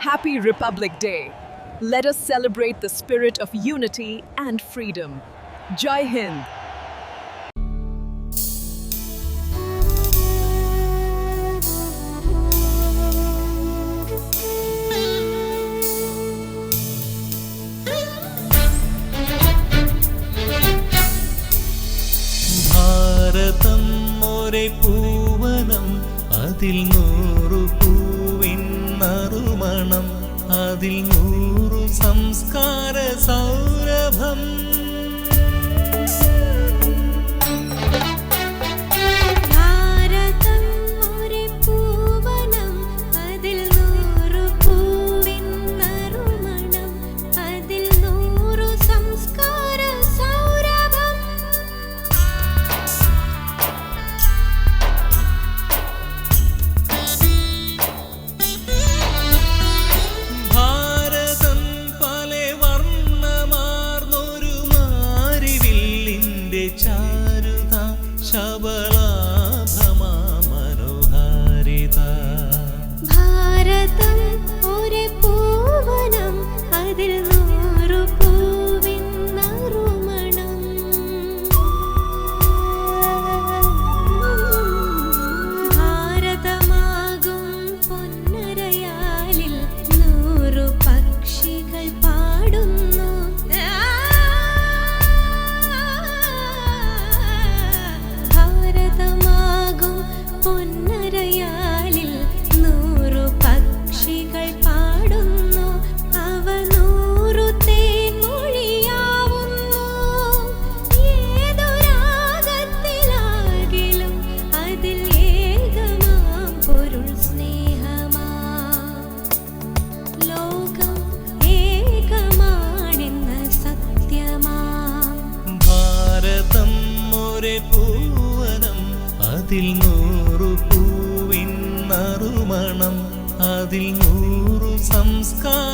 Happy Republic Day! Let us celebrate the spirit of unity and freedom. Jai Hind! Bharatam मोरे അതിൽ നൂറു പൂവിൻ നറുമണം അതിൽ നൂറു சபல പൂവനം അതിൽ നൂറു പൂവിൻ നറുമണം അതിൽ നൂറു സംസ്കാര